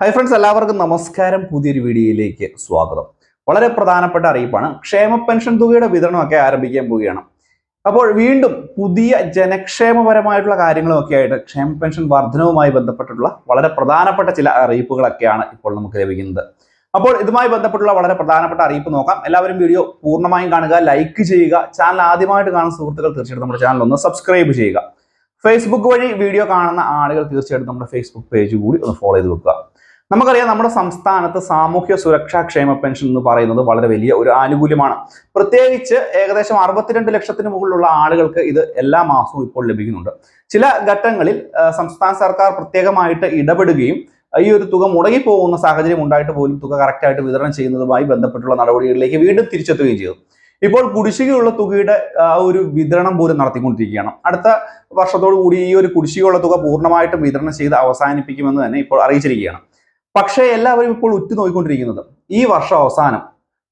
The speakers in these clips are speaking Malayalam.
ഹൈ ഫ്രണ്ട്സ് എല്ലാവർക്കും നമസ്കാരം. പുതിയൊരു വീഡിയോയിലേക്ക് സ്വാഗതം. വളരെ പ്രധാനപ്പെട്ട അറിയിപ്പാണ്. ക്ഷേമ പെൻഷൻ തുകയുടെ വിതരണമൊക്കെ ആരംഭിക്കാൻ പോവുകയാണ്. അപ്പോൾ വീണ്ടും പുതിയ ജനക്ഷേമപരമായിട്ടുള്ള കാര്യങ്ങളുമൊക്കെ ആയിട്ട് ക്ഷേമ പെൻഷൻ വർധനവുമായി ബന്ധപ്പെട്ടിട്ടുള്ള വളരെ പ്രധാനപ്പെട്ട ചില അറിയിപ്പുകളൊക്കെയാണ് ഇപ്പോൾ നമുക്ക് ലഭിക്കുന്നത്. അപ്പോൾ ഇതുമായി ബന്ധപ്പെട്ടുള്ള വളരെ പ്രധാനപ്പെട്ട അറിയിപ്പ് നോക്കാം. എല്ലാവരും വീഡിയോ പൂർണമായും കാണുക ലൈക്ക് ചെയ്യുക ചാനൽ ആദ്യമായിട്ട് കാണുന്ന സുഹൃത്തുക്കൾ തീർച്ചയായിട്ടും നമ്മുടെ ചാനൽ ഒന്ന് സബ്സ്ക്രൈബ് ചെയ്യുക. ഫേസ്ബുക്ക് വഴി വീഡിയോ കാണുന്ന ആളുകൾ തീർച്ചയായിട്ടും നമ്മുടെ ഫേസ്ബുക്ക് പേജ് കൂടി ഒന്ന് ഫോളോ ചെയ്ത് വെക്കുക. നമുക്കറിയാം നമ്മുടെ സംസ്ഥാനത്ത് സാമൂഹ്യ സുരക്ഷാ ക്ഷേമ പെൻഷൻ എന്ന് പറയുന്നത് വളരെ വലിയ ഒരു ആനുകൂല്യമാണ്. പ്രത്യേകിച്ച് ഏകദേശം അറുപത്തിരണ്ട് ലക്ഷത്തിന് മുകളിലുള്ള ആളുകൾക്ക് ഇത് എല്ലാ മാസവും ഇപ്പോൾ ലഭിക്കുന്നുണ്ട്. ചില ഘട്ടങ്ങളിൽ സംസ്ഥാന സർക്കാർ പ്രത്യേകമായിട്ട് ഇടപെടുകയും ഈ ഒരു തുക മുടങ്ങിപ്പോകുന്ന സാഹചര്യം ഉണ്ടായിട്ട് പോലും തുക കറക്റ്റായിട്ട് വിതരണം ചെയ്യുന്നതുമായി ബന്ധപ്പെട്ടുള്ള നടപടികളിലേക്ക് വീണ്ടും തിരിച്ചെത്തുകയും ചെയ്തു. ഇപ്പോൾ കുടിശ്ശികയുള്ള തുകയുടെ ആ, ഒരു വിതരണം പോലും നടത്തിക്കൊണ്ടിരിക്കുകയാണ്. അടുത്ത വർഷത്തോടു കൂടി ഈ ഒരു കുടിശ്ശികയുള്ള തുക പൂർണമായിട്ടും വിതരണം ചെയ്ത് അവസാനിപ്പിക്കുമെന്ന് തന്നെ ഇപ്പോൾ അറിയിച്ചിരിക്കുകയാണ്. പക്ഷേ എല്ലാവരും ഇപ്പോൾ ഉറ്റുനോക്കിക്കൊണ്ടിരിക്കുന്നത് ഈ വർഷം അവസാനം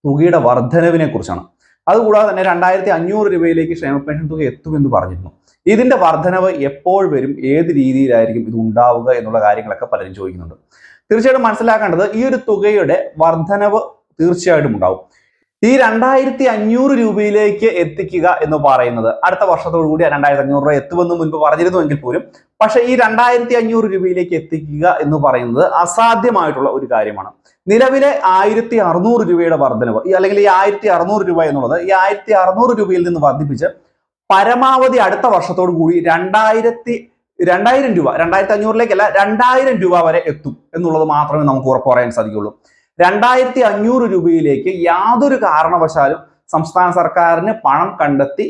തുകയുടെ വർധനവിനെ കുറിച്ചാണ്. അതുകൂടാതെ തന്നെ രണ്ടായിരത്തി അഞ്ഞൂറ് രൂപയിലേക്ക് ക്ഷേമ പെൻഷൻ തുക എത്തുമെന്ന് പറഞ്ഞിരുന്നു. ഇതിന്റെ വർധനവ് എപ്പോൾ വരും ഏത് രീതിയിലായിരിക്കും ഇത് ഉണ്ടാവുക എന്നുള്ള കാര്യങ്ങളൊക്കെ പലരും ചോദിക്കുന്നുണ്ട്. തീർച്ചയായിട്ടും മനസ്സിലാക്കേണ്ടത് ഈ ഒരു തുകയുടെ വർധനവ് തീർച്ചയായിട്ടും ഉണ്ടാവും. ഈ രണ്ടായിരത്തി അഞ്ഞൂറ് രൂപയിലേക്ക് എത്തിക്കുക എന്ന് പറയുന്നത് അടുത്ത വർഷത്തോടു കൂടി രണ്ടായിരത്തി അഞ്ഞൂറ് രൂപ എത്തുമെന്ന് മുൻപ് പറഞ്ഞിരുന്നുവെങ്കിൽ പോലും. പക്ഷെ ഈ രണ്ടായിരത്തി അഞ്ഞൂറ് രൂപയിലേക്ക് എത്തിക്കുക എന്ന് പറയുന്നത് അസാധ്യമായിട്ടുള്ള ഒരു കാര്യമാണ്. നിലവിലെ ആയിരത്തി അറുന്നൂറ് രൂപയുടെ വർധനവ് ഈ അല്ലെങ്കിൽ ഈ ആയിരത്തി അറുന്നൂറ് രൂപ എന്നുള്ളത് ഈ ആയിരത്തി അറുന്നൂറ് രൂപയിൽ നിന്ന് വർദ്ധിപ്പിച്ച് പരമാവധി അടുത്ത വർഷത്തോടു കൂടി രണ്ടായിരത്തി രണ്ടായിരം രൂപ രണ്ടായിരത്തി അഞ്ഞൂറിലേക്കല്ല രണ്ടായിരം രൂപ വരെ എത്തും എന്നുള്ളത് മാത്രമേ നമുക്ക് ഉറപ്പ് പറയാൻ സാധിക്കുള്ളൂ രണ്ടായിരത്തി അഞ്ഞൂറ് രൂപയിലേക്ക് യാതൊരു കാരണവശാലും സംസ്ഥാന സർക്കാരിന് പണം കണ്ടെത്തി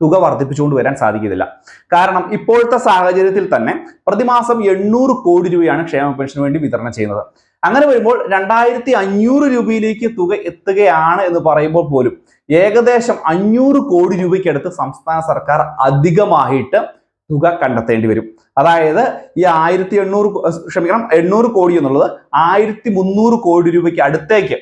തുക വർദ്ധിപ്പിച്ചുകൊണ്ട് വരാൻ സാധിക്കുന്നില്ല കാരണം ഇപ്പോഴത്തെ സാഹചര്യത്തിൽ തന്നെ പ്രതിമാസം എണ്ണൂറ് കോടി രൂപയാണ് ക്ഷേമ പെൻഷന് വേണ്ടി വിതരണം ചെയ്യുന്നത്. അങ്ങനെ വരുമ്പോൾ രണ്ടായിരത്തി അഞ്ഞൂറ് രൂപയിലേക്ക് തുക എത്തുകയാണ് എന്ന് പറയുമ്പോൾ പോലും ഏകദേശം അഞ്ഞൂറ് കോടി രൂപയ്ക്കടുത്ത് സംസ്ഥാന സർക്കാർ അധികമായിട്ട് തുക കണ്ടെത്തേണ്ടി വരും. അതായത് ഈ ആയിരത്തി എണ്ണൂറ് ക്ഷമിക്കണം എണ്ണൂറ് കോടി എന്നുള്ളത് ആയിരത്തി മുന്നൂറ് കോടി രൂപയ്ക്ക് അടുത്തേക്ക്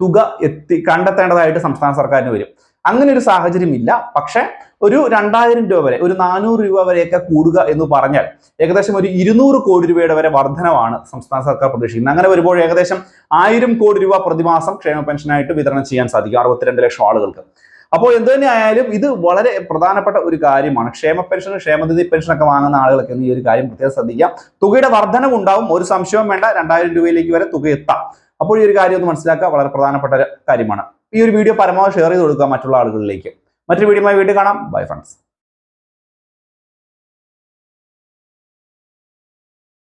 തുക എത്തി കണ്ടെത്തേണ്ടതായിട്ട് സംസ്ഥാന സർക്കാരിന് വരും. അങ്ങനെ ഒരു സാഹചര്യം ഇല്ല പക്ഷെ ഒരു രണ്ടായിരം രൂപ വരെ ഒരു നാനൂറ് രൂപ വരെയൊക്കെ കൂടുക എന്ന് പറഞ്ഞാൽ ഏകദേശം ഒരു ഇരുന്നൂറ് കോടി രൂപയുടെ വരെ വർധനമാണ് സംസ്ഥാന സർക്കാർ പ്രതീക്ഷിക്കുന്നത്. അങ്ങനെ വരുമ്പോൾ ഏകദേശം ആയിരം കോടി രൂപ പ്രതിമാസം ക്ഷേമ പെൻഷനായിട്ട് വിതരണം ചെയ്യാൻ സാധിക്കും അറുപത്തിരണ്ട് ലക്ഷം ആളുകൾക്ക്. അപ്പോൾ എന്ത് തന്നെ ആയാലും ഇത് വളരെ പ്രധാനപ്പെട്ട ഒരു കാര്യമാണ്. ക്ഷേമ പെൻഷൻ ക്ഷേമനിധി പെൻഷൻ ഒക്കെ വാങ്ങുന്ന ആളുകൾക്ക് ഈ ഒരു കാര്യം പ്രത്യേകം ശ്രദ്ധിക്കാം. തുകയുടെ വർധനം ഉണ്ടാവും. ഒരു സംശയവും വേണ്ട. രണ്ടായിരം രൂപയിലേക്ക് വരെ തുക എത്താം. അപ്പോൾ ഈ ഒരു കാര്യം ഒന്ന് മനസ്സിലാക്കുക. വളരെ പ്രധാനപ്പെട്ട ഒരു കാര്യമാണ്. ഈ ഒരു വീഡിയോ പരമാവധി ഷെയർ ചെയ്ത് കൊടുക്കുക മറ്റുള്ള ആളുകളിലേക്ക്. മറ്റൊരു വീഡിയോയുമായി വീണ്ടും കാണാം. Bye friends